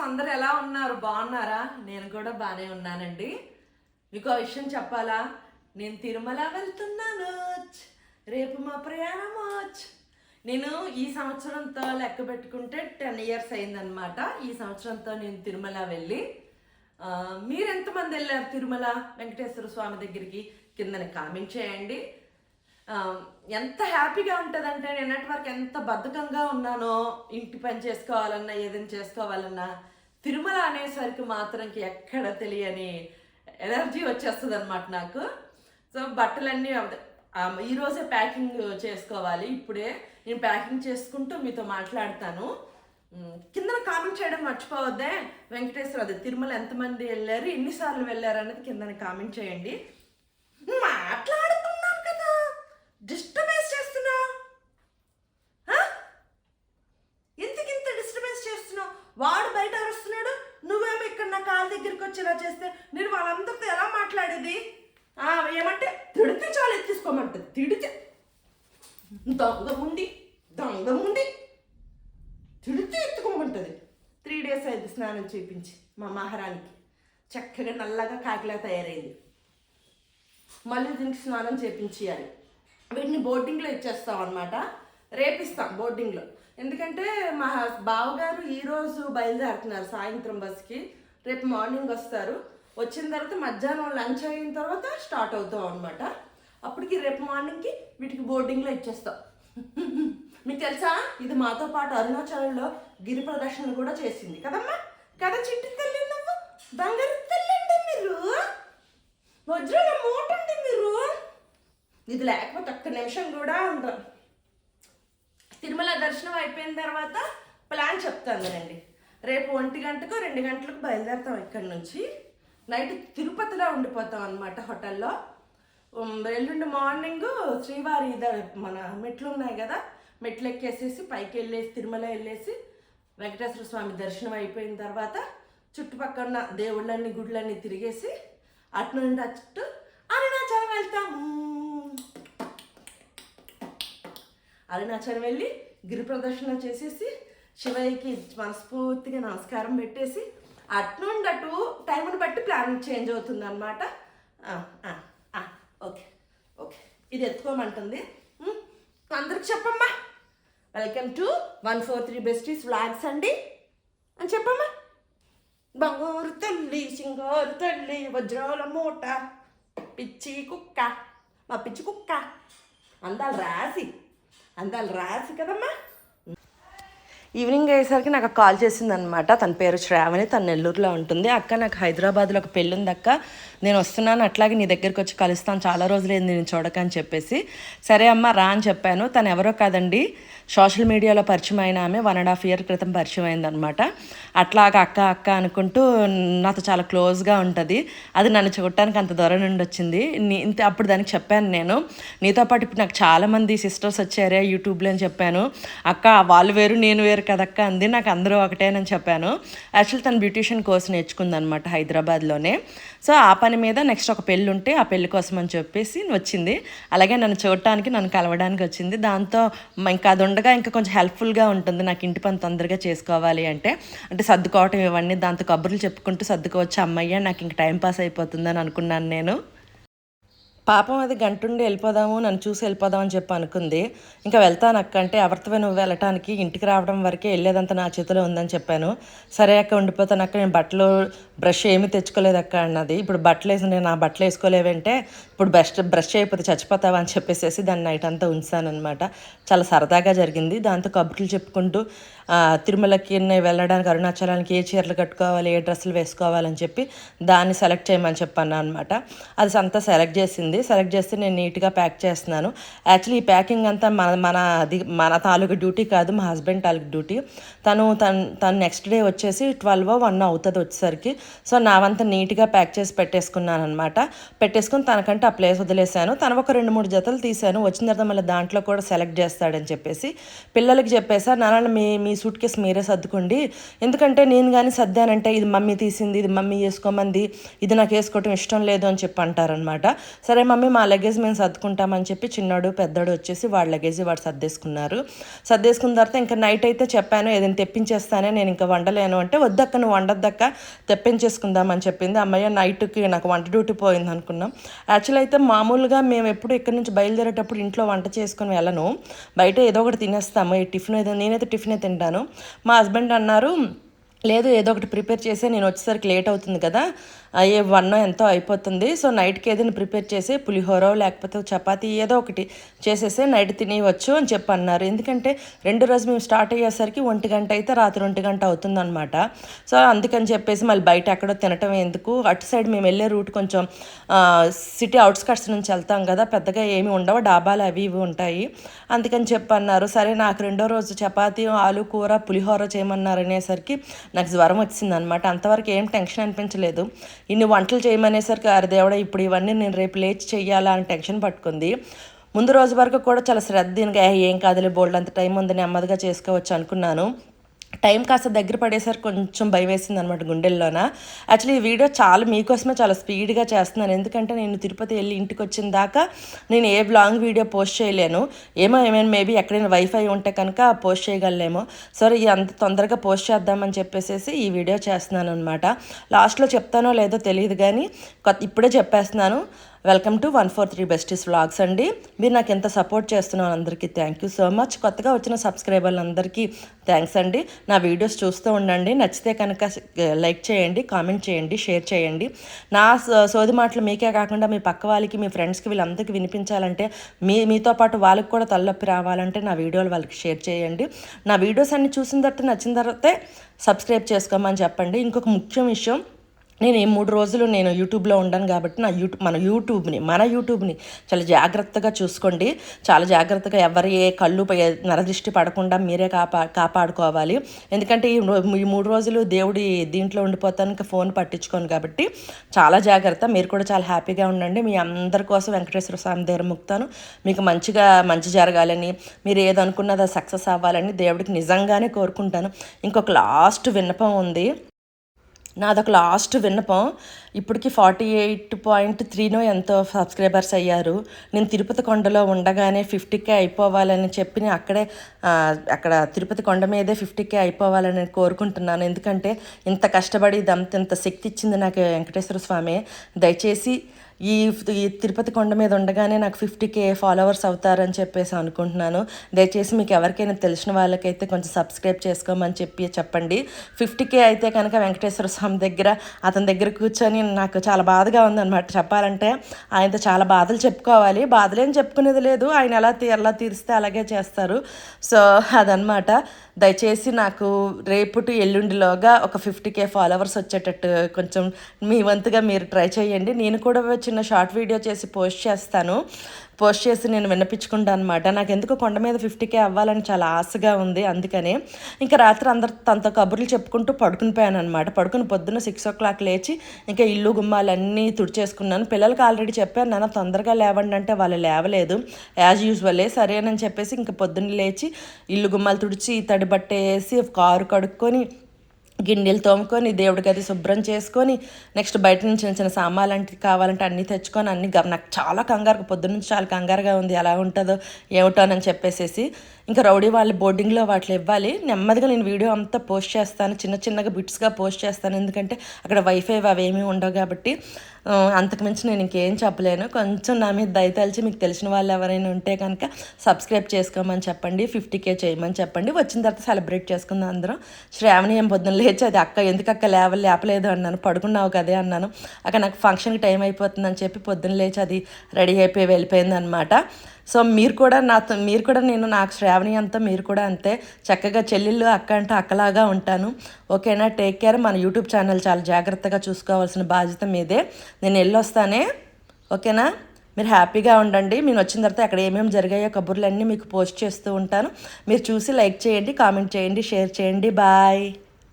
అందరు ఎలా ఉన్నారు? బాగున్నారా? నేను కూడా బాగానే ఉన్నానండి. మీకు ఆ విషయం చెప్పాలా? నేను తిరుమల వెళ్తున్నాను. రేపు మా ప్రయాణం నేను ఈ సంవత్సరంతో లెక్క పెట్టుకుంటే టెన్ ఇయర్స్ అయిందనమాట ఈ సంవత్సరంతో నేను తిరుమల వెళ్ళి మీరెంతమంది మీరు ఎంతమంది వెళ్ళారు తిరుమల? వెంకటేశ్వర స్వామి దగ్గరికి. కిందని కామెంట్ చేయండి. ఎంత హ్యాపీగా ఉంటుందంటే నేను నెట్వర్క్ ఎంత బద్ధకంగా ఉన్నానో ఇంటి పని చేసుకోవాలన్నా ఏదైనా చేసుకోవాలన్నా తిరుమల అనేసరికి మాత్రం ఎక్కడ తెలియని ఎనర్జీ వచ్చేస్తుంది అనమాట నాకు. సో బట్టలన్నీ ఈరోజే ప్యాకింగ్ చేసుకోవాలి. ఇప్పుడే నేను ప్యాకింగ్ చేసుకుంటూ మీతో మాట్లాడతాను. కింద కామెంట్ చేయడం మర్చిపోవద్దే. వెంకటేశ్వర అది తిరుమల ఎంతమంది వెళ్ళారు ఎన్నిసార్లు వెళ్ళారు అనేది కింద కామెంట్ చేయండి. మాట్లా కదా డిస్టర్బెన్స్ చేస్తున్నావు ఎందుకు ఇంత డిస్టర్బెన్స్ చేస్తున్నావు వాడు బయట అరుస్తున్నాడు నువ్వేమో ఇక్కడ నా కాళ్ళ దగ్గరికి వచ్చి ఇలా చేస్తే నేను వాళ్ళందరితో ఎలా మాట్లాడేది? ఆ, ఏమంటే తిడితే చాలు ఎత్తిసుకోమంటుంది తిడితే. దొంగ ఉండి ఉండి తిడితే ఎత్తుకోమంటుంది. త్రీ డేస్ అయింది స్నానం చేయించి మా మహారానికి. చక్కగా నల్లగా కాకిలా తయారైంది. మళ్ళీ దీనికి స్నానం చేయించాలి వీటిని బోర్డింగ్లో ఇచ్చేస్తాం అనమాట రేపిస్తాం బోర్డింగ్లో ఎందుకంటే మా బావగారు ఈరోజు బయలుదేరుతున్నారు సాయంత్రం బస్కి రేపు మార్నింగ్ వస్తారు. వచ్చిన తర్వాత మధ్యాహ్నం లంచ్ అయిన తర్వాత స్టార్ట్ అవుతాం అనమాట అప్పటికి రేపు మార్నింగ్కి వీటికి బోర్డింగ్లో ఇచ్చేస్తాం. మీకు తెలుసా? ఇది మాతో పాటు అరుణాచలంలో గిరి ప్రదర్శనలు కూడా చేసింది. కదమ్మా? కదా చిట్టి తల్లి నువ్వు బంగారు తల్లి మీరు. వజ్రాల మూట అండి మీరు. ఇది లేకపోతే ఒక్క నిమిషం కూడా ఉండదు. తిరుమల దర్శనం అయిపోయిన తర్వాత ప్లాన్ చెప్తాను రండి రేపు ఒంటి గంటకు రెండు గంటలకు బయలుదేరుతాం ఇక్కడి నుంచి. నైట్ తిరుపతిలో ఉండిపోతాం అనమాట హోటల్లో. ఎల్లుండి మార్నింగ్ శ్రీవారి మన మెట్లు ఉన్నాయి కదా మెట్లు ఎక్కేసేసి పైకి వెళ్ళేసి తిరుమల వెళ్ళేసి వెంకటేశ్వర స్వామి దర్శనం అయిపోయిన తర్వాత చుట్టుపక్కల ఉన్న దేవుళ్ళన్ని గుళ్ళన్నీ తిరిగేసి అటు నుండి అటు అరుణాచలం వెళ్తాము అరుణాచలం వెళ్ళి గిరి ప్రదర్శన చేసేసి శివయ్యకి మనస్ఫూర్తిగా నమస్కారం పెట్టేసి అట్నుండి అటు టైంని బట్టి ప్లాన్ చేంజ్ అవుతుంది అనమాట ఓకే ఓకే. ఇది ఎత్తుకోమంటుంది. అందరికి చెప్పమ్మా. Welcome to one four three besties vlogs అండి. అని చెప్పమ్మా. బంగారు తల్లి సింగారు తల్లి వజ్రాల మూట పిచ్చి కుక్క మా పిచ్చి కుక్క. అందాలు రాసి అందాలు రాసి కదమ్మా. ఈవినింగ్ అయ్యేసరికి నాకు కాల్ చేసింది అనమాట తన పేరు శ్రావణి తన నెల్లూరులో ఉంటుంది. అక్క నాకు హైదరాబాద్లో ఒక పెళ్ళి ఉంది అక్క. నేను వస్తున్నాను అట్లాగే నీ దగ్గరికి వచ్చి కలుస్తాను. చాలా రోజులేదు నేను చూడకని చెప్పేసి. సరే అమ్మ రా అని చెప్పాను. తను ఎవరో కాదండి. సోషల్ మీడియాలో పరిచయం అయిన ఆమె. వన్ అండ్ హాఫ్ ఇయర్ క్రితం పరిచయం అయిందనమాట అట్లాగ అక్క అక్క అనుకుంటూ నాతో చాలా క్లోజ్గా ఉంటుంది. అది నన్ను చూడటానికి అంత దూరం నుండి వచ్చింది. నీ- ఇంత అప్పుడు దానికి చెప్పాను నేను. నీతో పాటు ఇప్పుడు నాకు చాలామంది సిస్టర్స్ వచ్చారే యూట్యూబ్లో అని చెప్పాను. అక్క వాళ్ళు వేరు నేను వేరు కదక్క అంది. నాకు అందరూ ఒకటేనని చెప్పాను. యాక్చువల్ తను బ్యూటీషియన్ కోర్స్ నేర్చుకుంది అనమాట హైదరాబాద్లోనే. సో ఆ పని మీద నెక్స్ట్ ఒక పెళ్ళి ఉంటే ఆ పెళ్ళి కోసం అని చెప్పేసి వచ్చింది. అలాగే నన్ను చూడటానికి నన్ను కలవడానికి వచ్చింది. దాంతో ఇంకా అది ఉండగా ఇంకా కొంచెం హెల్ప్ఫుల్గా ఉంటుంది. నాకు ఇంటి పని తొందరగా చేసుకోవాలి అంటే అంటే సర్దుకోవటం ఇవన్నీ దాంతో కబుర్లు చెప్పుకుంటూ సర్దుకోవచ్చు అమ్మయ్య నాకు ఇంక టైం పాస్ అయిపోతుందని అనుకున్నాను నేను. పాపం అది గంటుండి వెళ్ళిపోదాము నన్ను చూసి వెళ్ళిపోదాం అని చెప్పి అనుకుంది. ఇంకా వెళ్తాను అక్క అంటే ఎవరితో నువ్వు వెళ్ళటానికి ఇంటికి రావడం వరకే వెళ్ళేదంతా నా చేతిలో ఉందని చెప్పాను. సరే అక్క ఉండిపోతాను అక్క నేను బట్టలు బ్రష్ ఏమీ తెచ్చుకోలేదు అక్క అన్నది. ఇప్పుడు బట్టలు వేసి నేను నా బట్టలు వేసుకోలేవంటే ఇప్పుడు బెస్ట్ బ్రష్ అయిపోతే చచ్చిపోతావా అని చెప్పేసి దాన్ని నైట్ అంతా ఉంచాను అనమాట చాలా సరదాగా జరిగింది. దాంతో కబుర్లు చెప్పుకుంటూ తిరుమలకి వెళ్ళడానికి అరుణాచలానికి ఏ చీరలు కట్టుకోవాలి ఏ డ్రెస్సులు వేసుకోవాలని చెప్పి దాన్ని సెలెక్ట్ చేయమని చెప్పాను అనమాట అది అంతా సెలెక్ట్ చేసింది. సెలెక్ట్ చేస్తే నేను నీట్గా ప్యాక్ చేస్తున్నాను. యాక్చువల్లీ ఈ ప్యాకింగ్ అంతా మన మన అది మన తాలూకు డ్యూటీ కాదు మా హస్బెండ్ తాలూకు డ్యూటీ తను తను తను నెక్స్ట్ డే వచ్చేసి ట్వెల్వ్ వన్ అవుతుంది వచ్చేసరికి. సో నావంతా నీట్గా ప్యాక్ చేసి పెట్టేసుకున్నాను అనమాట పెట్టేసుకుని తనకంటే ఆ ప్లేస్ వదిలేశాను. తన ఒక రెండు మూడు జతలు తీశాను. వచ్చిన తర్వాత మళ్ళీ దాంట్లో కూడా సెలెక్ట్ చేస్తాడని చెప్పేసి పిల్లలకి చెప్పేసా నాన్న మీ మీ సూట్ కేసు మీరే సర్దుకోండి. ఎందుకంటే నేను కానీ సర్దానంటే ఇది మమ్మీ తీసింది ఇది మమ్మీ వేసుకోమంది ఇది నాకు వేసుకోవటం ఇష్టం లేదు అని చెప్పి అంటారనమాట సరే మమ్మీ మా లగేజ్ మేము సర్దుకుంటామని చెప్పి చిన్నాడు పెద్దోడు వచ్చేసి వాళ్ళ లగేజ్ వాడు సర్దేసుకున్నారు. సర్దేసుకున్న తర్వాత ఇంకా నైట్ అయితే చెప్పాను ఏదైనా తెప్పించేస్తానే నేను ఇంకా వండలేను అంటే వద్దక్క నువ్వు వండద్దక్క తెప్పించేసుకుందామని చెప్పింది. అమ్మయ్య నైట్కి నాకు వంట డ్యూటీ పోయింది అనుకున్నాం. యాక్చువల్ అయితే మామూలుగా మేము ఎప్పుడు ఇక్కడి నుంచి బయలుదేరేటప్పుడు ఇంట్లో వంట చేసుకుని వెళ్ళను. బయట ఏదో ఒకటి తినేస్తాము. ఈ టిఫిన్ ఏదో నేనైతే టిఫినే తింటాను. మా హస్బెండ్ అన్నారు లేదు ఏదో ఒకటి ప్రిపేర్ చేసే నేను వచ్చేసరికి లేట్ అవుతుంది కదా. అయ్యే వన్ ఎంతో అయిపోతుంది. సో నైట్కి ఏదైనా ప్రిపేర్ చేసి పులిహోర లేకపోతే చపాతీ ఏదో ఒకటి చేసేసి నైట్ తినేయవచ్చు అని చెప్పి అన్నారు ఎందుకంటే రెండు రోజు మేము స్టార్ట్ అయ్యేసరికి ఒంటి గంట అయితే రాత్రి ఒంటి గంట అవుతుందన్నమాట. సో అందుకని చెప్పేసి మళ్ళీ బయట ఎక్కడో తినటం ఎందుకు? అటు సైడ్ మేము వెళ్ళే రూట్ కొంచెం సిటీ అవుట్స్కట్స్ నుంచి వెళ్తాం కదా పెద్దగా ఏమి ఉండవు. డాబాలు అవి ఇవి ఉంటాయి. అందుకని చెప్పి అన్నారు సరే నాకు రెండో రోజు చపాతీ ఆలు కూర పులిహోర చేయమన్నారు అనేసరికి నాకు జ్వరం వచ్చింది అనమాట అంతవరకు ఏం టెన్షన్ అనిపించలేదు. ఇన్ని వంటలు చేయమనేసరికి అరే ఇప్పుడు ఇవన్నీ నేను రేపు లేచి చెయ్యాలా అని టెన్షన్ పట్టుకుంది. ముందు రోజు వరకు కూడా చాలా శ్రద్ధ దీనికి ఏం కాదులే బోల్డ్ అంత టైం ఉంది నెమ్మదిగా చేసుకోవచ్చు అనుకున్నాను. టైం కాస్త దగ్గర పడేసరికి కొంచెం భయం వేసింది అనమాట గుండెల్లోన. యాక్చువల్లీ ఈ వీడియో చాలా మీకోసమే చాలా స్పీడ్గా చేస్తున్నాను. ఎందుకంటే నేను తిరుపతి వెళ్ళి ఇంటికి వచ్చిన దాకా నేను ఏ బ్లాంగ్ వీడియో పోస్ట్ చేయలేను. ఏమో ఏమైనా మేబీ ఎక్కడైనా వైఫై ఉంటే కనుక పోస్ట్ చేయగలలేమో సరే అంత తొందరగా పోస్ట్ చేద్దామని చెప్పేసి ఈ వీడియో చేస్తున్నాను అనమాట లాస్ట్లో చెప్తానో లేదో తెలియదు కానీ కొత్త ఇప్పుడే చెప్పేస్తున్నాను. Welcome to one four three besties vlogs అండి. మీరు నాకు ఎంత సపోర్ట్ చేస్తున్నాను అందరికీ థ్యాంక్ యూ సో మచ్ కొత్తగా వచ్చిన సబ్స్క్రైబర్లందరికీ థ్యాంక్స్ అండి. నా వీడియోస్ చూస్తూ ఉండండి. నచ్చితే కనుక లైక్ చేయండి కామెంట్ చేయండి షేర్ చేయండి. నా సోది మాటలు మీకే కాకుండా మీ పక్క వాళ్ళకి మీ ఫ్రెండ్స్కి వీళ్ళందరికీ వినిపించాలంటే మీ మీతో పాటు వాళ్ళకి కూడా తలనొప్పి రావాలంటే నా వీడియోలు వాళ్ళకి షేర్ చేయండి. నా వీడియోస్ అన్ని చూసిన తర్వాత నచ్చిన తర్వాతే సబ్స్క్రైబ్ చేసుకోమని చెప్పండి. ఇంకొక ముఖ్య విషయం నేను ఈ మూడు రోజులు నేను యూట్యూబ్లో ఉండను కాబట్టి నా యూట్యూబ్ మన యూట్యూబ్ని మన యూట్యూబ్ని చాలా జాగ్రత్తగా చూసుకోండి. చాలా జాగ్రత్తగా ఎవరి ఏ కళ్ళు పై- నరదృష్టి పడకుండా మీరే కాపా కాపాడుకోవాలి. ఎందుకంటే ఈ మూడు రోజులు దేవుడి దీంట్లో ఉండిపోతాను ఇంకా ఫోన్ పట్టించుకోను కాబట్టి చాలా జాగ్రత్త. మీరు కూడా చాలా హ్యాపీగా ఉండండి. మీ అందరి కోసం వెంకటేశ్వర స్వామి దగ్గర ముక్తాను మీకు మంచిగా మంచి జరగాలని మీరు ఏదనుకున్నదో సక్సెస్ అవ్వాలని దేవుడికి నిజంగానే కోరుకుంటాను. ఇంకొక లాస్ట్ విన్నపం ఉంది. నాదొక లాస్ట్ విన్నపం. ఇప్పటికి ఫార్టీ ఎయిట్ పాయింట్ త్రీనో ఎంతో సబ్స్క్రైబర్స్ అయ్యారు. నేను తిరుపతి కొండలో ఉండగానే ఫిఫ్టీకే అయిపోవాలని చెప్పి అక్కడే అక్కడ తిరుపతి కొండ మీదే ఫిఫ్టీకే అయిపోవాలని కోరుకుంటున్నాను. ఎందుకంటే ఇంత కష్టపడి ఇదంత ఇంత శక్తి ఇచ్చింది నాకు వెంకటేశ్వర స్వామి. దయచేసి ఈ తిరుపతి కొండ మీద ఉండగానే నాకు ఫిఫ్టీ కే ఫాలోవర్స్ అవుతారని చెప్పేసి అనుకుంటున్నాను. దయచేసి మీకు ఎవరికైనా తెలిసిన వాళ్ళకైతే కొంచెం సబ్స్క్రైబ్ చేసుకోమని చెప్పి చెప్పండి. ఫిఫ్టీ కే అయితే కనుక వెంకటేశ్వర స్వామి దగ్గర అతని దగ్గర కూర్చొని నాకు చాలా బాధగా ఉందన్నమాట. చెప్పాలంటే ఆయనతో చాలా బాధలు చెప్పుకోవాలి. బాధలేం చెప్పుకునేది లేదు. ఆయన ఎలా ఎలా తీరిస్తే అలాగే చేస్తారు. సో అదనమాట దయచేసి నాకు రేపు టు ఎల్లుండిలోగా ఒక ఫిఫ్టీ కే ఫాలోవర్స్ వచ్చేటట్టు కొంచెం మీ వంతుగా మీరు ట్రై చేయండి. నేను కూడా చిన్న షార్ట్ వీడియో చేసి పోస్ట్ చేస్తాను. పోస్ట్ చేసి నేను విన్నపించుకుంటాను అనమాట నాకు ఎందుకు కొండ మీద ఫిఫ్టీకే అవ్వాలని చాలా ఆశగా ఉంది. అందుకనే ఇంకా రాత్రి అందరు తనతో కబుర్లు చెప్పుకుంటూ పడుకుని పోయాను అనమాట పడుకుని పొద్దున్న సిక్స్ ఓ క్లాక్ లేచి ఇంకా ఇల్లు గుమ్మాలన్నీ తుడిచేసుకున్నాను. పిల్లలకి ఆల్రెడీ చెప్పాను నాన్న తొందరగా లేవండి అంటే వాళ్ళు లేవలేదు. యాజ్ యూజువలే సరేనని చెప్పేసి ఇంకా పొద్దున్న లేచి ఇల్లు గుమ్మాలు తుడిచి తడి బట్ట వేసి కారు కడుక్కొని గిన్నెలు తోముకొని దేవుడి గది శుభ్రం చేసుకొని నెక్స్ట్ బయట నుంచి చిన్న చిన్న సామాన్లు అంటే కావాలంటే అన్నీ తెచ్చుకొని అన్ని నాకు చాలా కంగారు పొద్దున్న నుంచి చాలా కంగారుగా ఉంది. ఎలా ఉంటుందో ఏమిటోనని చెప్పేసేసి ఇంకా రౌడీ వాళ్ళు బోర్డింగ్లో వాటిలో ఇవ్వాలి. నెమ్మదిగా నేను వీడియో అంతా పోస్ట్ చేస్తాను. చిన్న చిన్నగా బిట్స్గా పోస్ట్ చేస్తాను. ఎందుకంటే అక్కడ వైఫై అవేమీ ఉండవు కాబట్టి అంతకుమించి నేను ఇంకేం చెప్పలేను. కొంచెం నా మీద దయతలిచి మీకు తెలిసిన వాళ్ళు ఎవరైనా ఉంటే కనుక సబ్స్క్రైబ్ చేసుకోమని చెప్పండి ఫిఫ్టీ కే చేయమని చెప్పండి. వచ్చిన తర్వాత సెలబ్రేట్ చేసుకుందాం అందరం. శ్రావణి ఏం పొద్దున్న లేచి అది అక్క ఎందుకు అక్క లేవ లేపలేదు అన్నాను పడుకున్నావు కదే అన్నాను. అక్క నాకు ఫంక్షన్కి టైం అయిపోతుందని చెప్పి పొద్దున్న లేచి అది రెడీ అయిపోయి వెళ్ళిపోయింది అనమాట సో మీరు కూడా నాతో మీరు కూడా నేను నాకు శ్రావణి అంతా మీరు కూడా అంతే. చక్కగా చెల్లెళ్ళు అక్క అంటే అక్కలాగా ఉంటాను. ఓకేనా? Take care. మన యూట్యూబ్ ఛానల్ చాలా జాగ్రత్తగా చూసుకోవాల్సిన బాధ్యత మీదే. నేను వెళ్ళొస్తానే. ఓకేనా? మీరు హ్యాపీగా ఉండండి. నేను వచ్చిన తర్వాత అక్కడ ఏమేమి జరిగాయో కబుర్లన్నీ మీకు పోస్ట్ చేస్తూ ఉంటాను. మీరు చూసి లైక్ చేయండి కామెంట్ చేయండి షేర్ చేయండి. బాయ్.